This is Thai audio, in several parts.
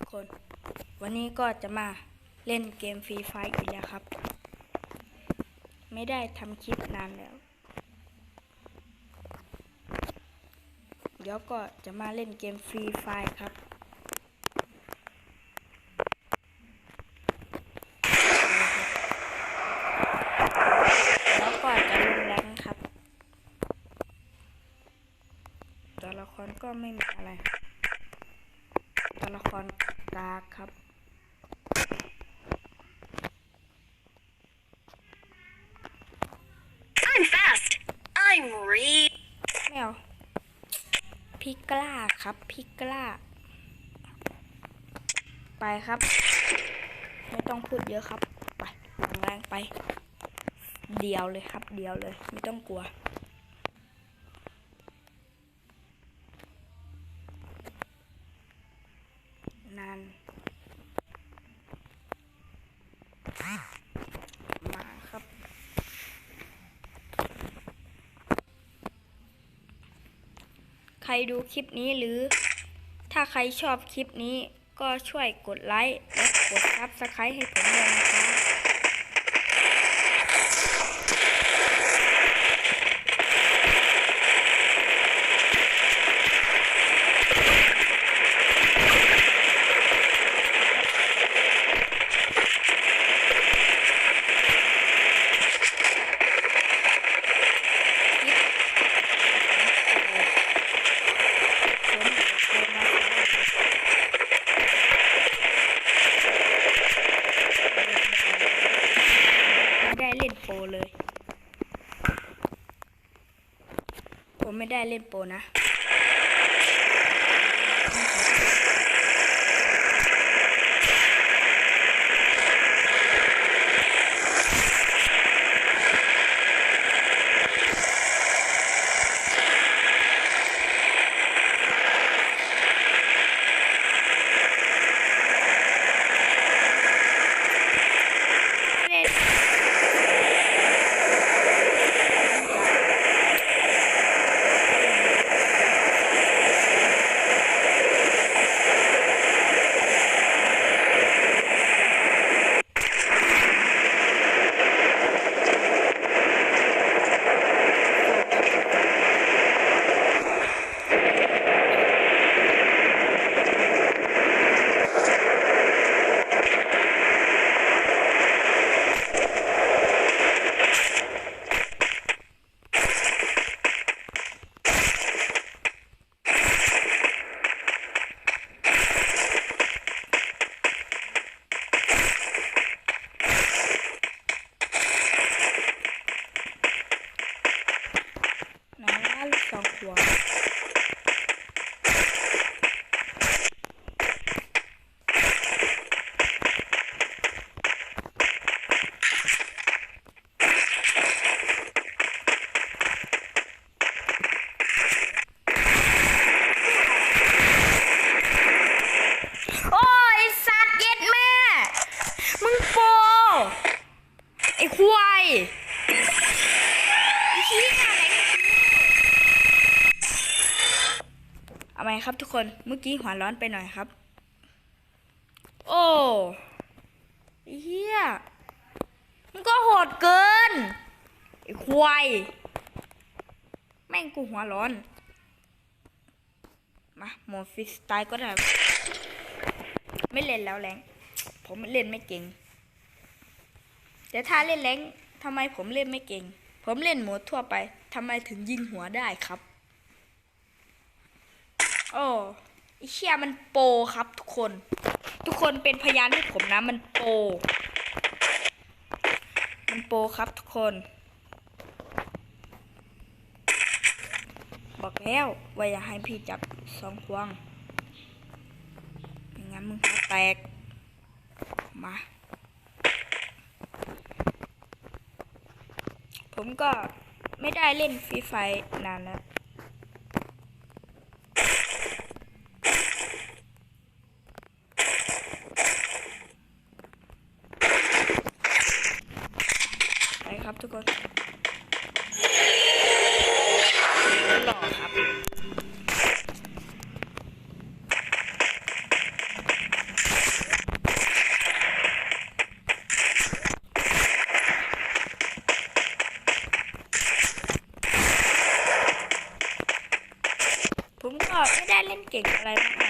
ทุกคน วันนี้ก็จะมาเล่นเกมฟรีไฟอีกแล้วครับ ไม่ได้ทำคลิปนานแล้ว เดี๋ยวก็จะมาเล่นเกมฟรีไฟครับแล้วก็จะลงแรงครับตัวละครก็ไม่มีอะไร ตัวละคร กากครับ I'm fast. I'm re. ไม่เอาพี่กล้าครับพี่กล้า ไปครับ ไม่ต้องพูดเยอะครับ ไปแรงๆไป เดียวเลยครับ เดียวเลย ไม่ต้องกลัว นาน มาครับ ใค รดูคลิปนี้หรือ ถ้าใครชอบคลิปนี้ก็ช่วยกดไลค์และกดซับสไครต์ให้ผมด้วยนะครับ ไม่ได้เล่นโปรเลย ผมไม่ได้เล่นโปรนะ ไม่ได้ไหนว่าลูกสองขวบโอ้ยไอ้สัตว์เย็ดแม่ มึงโปไอ้ควายไอ้เหี้ยอะไรเอาไหม คนเมื่อกี้หัวร้อนไปหน่อยครับ โอ้เหี้ยมึงก็โหดเกินไอ้ควายแม่งกูหัวร้อน มาโมดฟรีสตล์ก็ได้ ไม่เล่นแล้วแรงผมเล่นไม่เก่ง แต่ถ้าเล่นแรงทำไมผมเล่นไม่เก่ง ผมเล่นโหมดทั่วไปทำไมถึงยิงหัวได้ครับ โอ้ไอเชี่ยมันโปครับทุกคน ทุกคนเป็นพยานให้ผมนะมันโป มันโปครับทุกคน บอกแล้วว่าอย่าให้พี่จับสองควงไม่งั้นมึงหัวแตก มาผมก็ไม่ได้เล่นฟรีไฟนานแล้ว เก่งอะไรบ้าง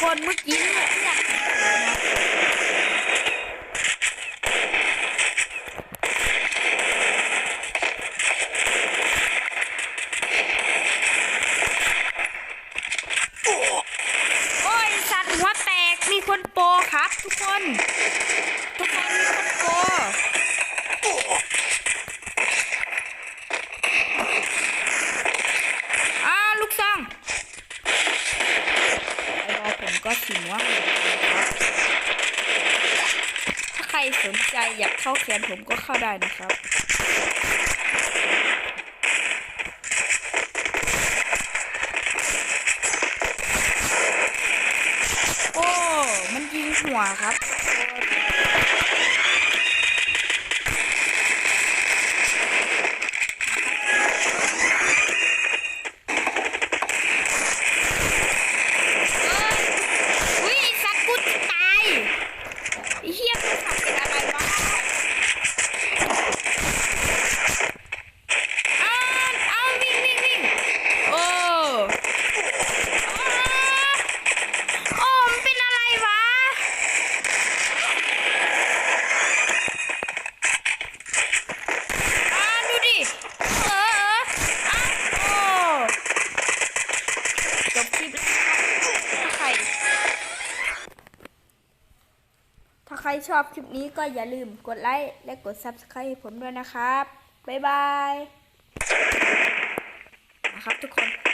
คนเมื่อกี้เนี่ย อยากเข้าแขนผมก็เข้าได้นะครับ โอ้ มันยิงหัวครับ ชอบคลิปนี้ก็อย่าลืมกดไลค์และกด Subscribe ให้ผมด้วยนะครับ บ๊ายบาย นะครับทุกคน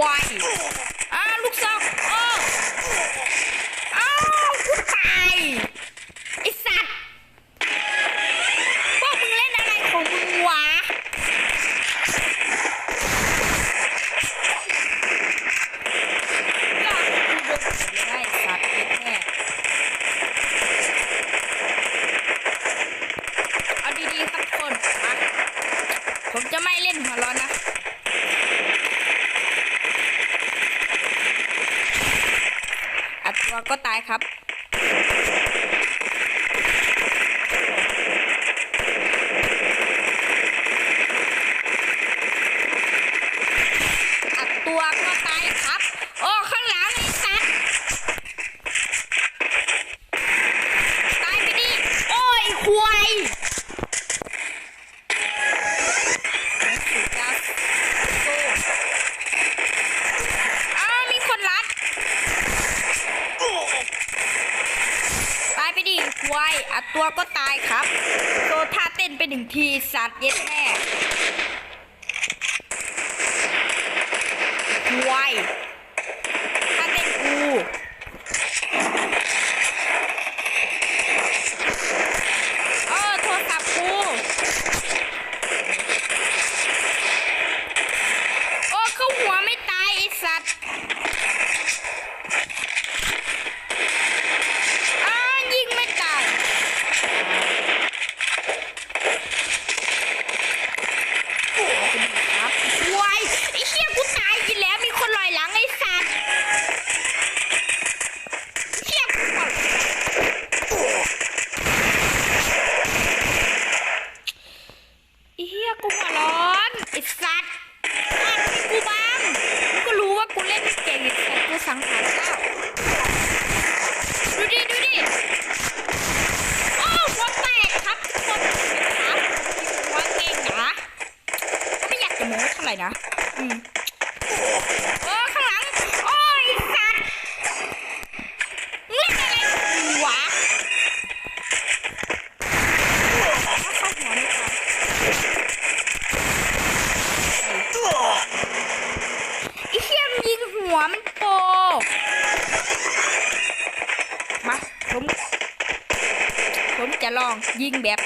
วายอ้าลูกซออ้าวอ้าวกูตายไอสัตว์พวกมึงเล่นอะไรของมึงวะยอดกูโดนเลยไอสัตว์แเอาดีๆครัคนผมจะไม่เล่นหัวร้อนนะ ก็ตายครับ สัตว์เย็ดะอืมโอ้ข้างหลัง โอ้ยสัตว์เป็นอะไรหวะเข้าหัวนี่ค่ะไอเชี่ยมนยิงหัวมันโปมาผมผมจะลองยิงแบบ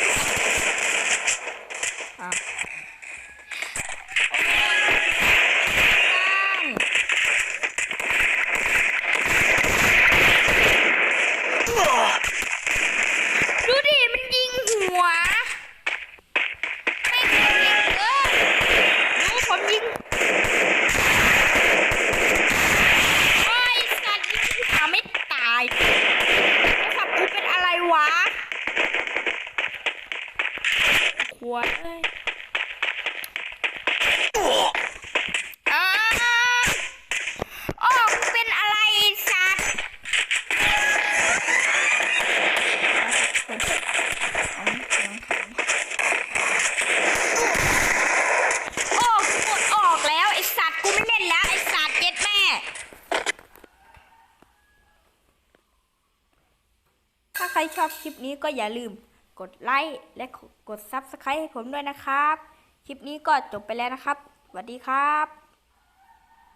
อบคลิปนี้ก็อย่าลืมกดไลค์และกดซับสไครต์ให้ผมด้วยนะครับ คลิปนี้ก็จบไปแล้วนะครับ สวัสดีครับ